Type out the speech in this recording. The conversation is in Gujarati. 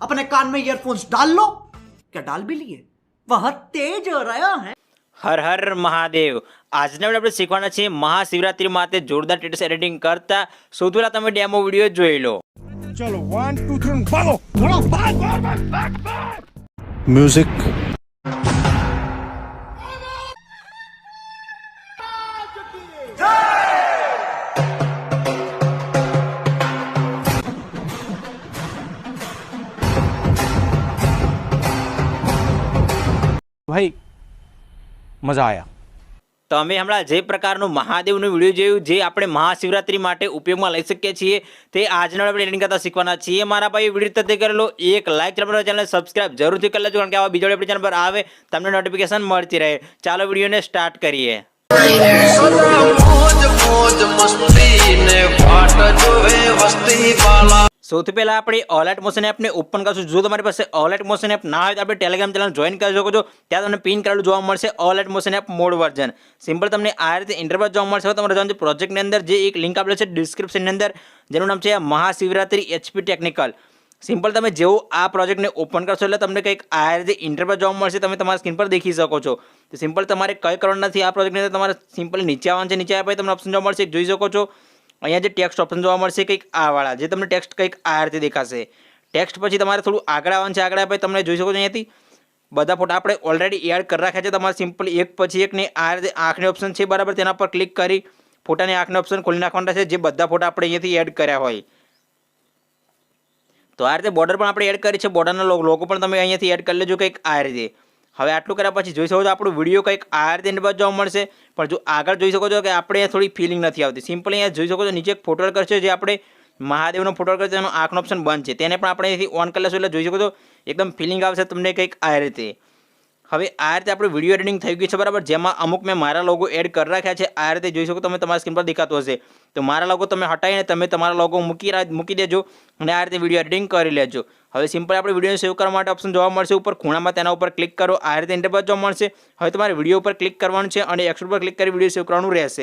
अपने कान में ईयरफोन्स डाल लो क्या डाल भी लिए वह तेज हो रहा है હર હર મહાદેવ આજના વિડીયો આપણે શીખવાના છીએ મહાશિવરાત્રી માટે જોરદાર ટેટસ એડિટિંગ કરતા સૌથી પહેલા તમે ડેમો વિડીયો જોઈ લો चलो वन टू थ्री भागो भागो भाग भाग भाग भाग भाग म्यूजिक ભાઈ મજા આવ્યા અમે હમણાં જે પ્રકારનું મહાદેવનું વીડિયો જોયું જે આપણે મહાશિવરાત્રી માટે ઉપયોગમાં લઈ શકીએ છીએ તે આજનો આપણે એડિટિંગ કરતા શીખવાના છીએ. મારા ભાઈ વીડિયો તથ્ય કરેલો એક લાઇક ચેનલ ચેનલ સબસ્ક્રાઇબ જરૂરથી કરી લેજો કારણ કે આવા બીજો આપણી ચેનલ પર આવે તમને નોટિફિકેશન મળતી રહે. ચાલો વિડીયોને સ્ટાર્ટ કરીએ. સૌથી પહેલાં આપણે ઓલેટ મોશન એપને ઓપન કરશું. જો તમારી પાસે ઓલેટ મોશન એપ ના હોય તો આપણે ટેલિગ્રામ ચેનલ જોઈન કરી શકો છો. ત્યાં તમને પિન કાર્ડ જોવા મળશે Alight Motion app mod version simple તમને આ રીતે ઇન્ટરવ્યુ જોવા મળશે. તમારે જવાનું પ્રોજેક્ટની અંદર જે એક લિંક આપેલું છે ડિસ્ક્રિપ્શનની અંદર, જેનું નામ છે મહાશિવરાત્રી એચપી ટેકનિકલ સિમ્પલ તમે જેવું આ પ્રોજેક્ટને ઓપન કરશો એટલે તમને કંઈક આ રીતે ઇન્ટરવ્યુ જોવા મળશે. તમે તમારા સ્ક્રીન પર દેખી શકો છો. તો સિમ્પલ તમારે કઈ કરવાનું નથી આ પ્રોજેક્ટની અંદર. તમારે સિમ્પલ નીચે આવવાનું છે. નીચે પછી તમને ઓપ્શન જોવા મળશે. જોઈ શકો છો. અહીંયા જે ટેક્સ્ટ ઓપ્શન જોવા મળશે કંઈક આવાળા જે તમને ટેક્સ્ટ કંઈક આ રીતે દેખાશે. ટેક્સ્ટ પછી તમારે થોડું આગળ આવવાનું છે, આગળ પછી તમને જોઈ શકો છો અહીંયાથી. બધા ફોટા આપણે ઓલરેડી એડ કરી રાખ્યા છે, તમારે સિમ્પલ એક પછી એક ને આ રીતે આંખની ઓપ્શન છે બરાબર, તેના પર ક્લિક કરી ફોટાની આંખની ઓપ્શન ખોલી નાખવાના છે, જે બધા ફોટા આપણે અહીંયાથી એડ કર્યા હોય. તો આ રીતે બોર્ડર પણ આપણે એડ કરી છે બોર્ડરના લોગો પણ તમે અહીંયાથી એડ કરી લેજો કંઈક આ રીતે. હવે આટલું કર્યા પછી જોઈ શકો છો આપણું વીડિયો કંઈક આ રીતે બાજુ જોવા મળશે. પણ જો આગળ જોઈ શકો છો કે આપણે અહીંયા થોડી ફિલિંગ નથી આવતી. સિમ્પલ અહીંયા જોઈ શકો છો, નીચે એક ફોટો કરશે જે આપણે મહાદેવનો ફોટો કરશે તેનો આંખનો ઓપ્શન બંધ છે. તેને પણ આપણે ઓન કરી લેશું એટલે જોઈ શકો છો, એકદમ ફિલિંગ આવશે તમને કંઈક આ રીતે. હવે આ રીતે આપણું વીડિયો એડિટિંગ થઈ ગયું છે, બરાબર? જેમાં અમુક મેં મારા લોગો એડ કરી રાખ્યા છે, આ રીતે જોઈ શકો તમે, તમારા સ્ક્રીન પર દેખાતું હશે. તો મારા લોગો તમે હટાવીને તમે તમારા લોગો મૂકી મૂકી દેજો અને આ રીતે વીડિયો એડિટિંગ કરી લેજો. હવે સિમ્પલ આપણે વીડિયો સેવ કરવા માટે ઓપ્શન જોવા મળશે ઉપર. ખૂણામાં તેના ઉપર ક્લિક કરો, આ રીતે ઇન્ટરફેસ જોવા મળશે. હવે તમારે વીડિયો ઉપર ક્લિક કરવાનું છે અને એક્સપોર્ટ પર ક્લિક કરી વીડિયો સેવ કરવાનું રહેશે.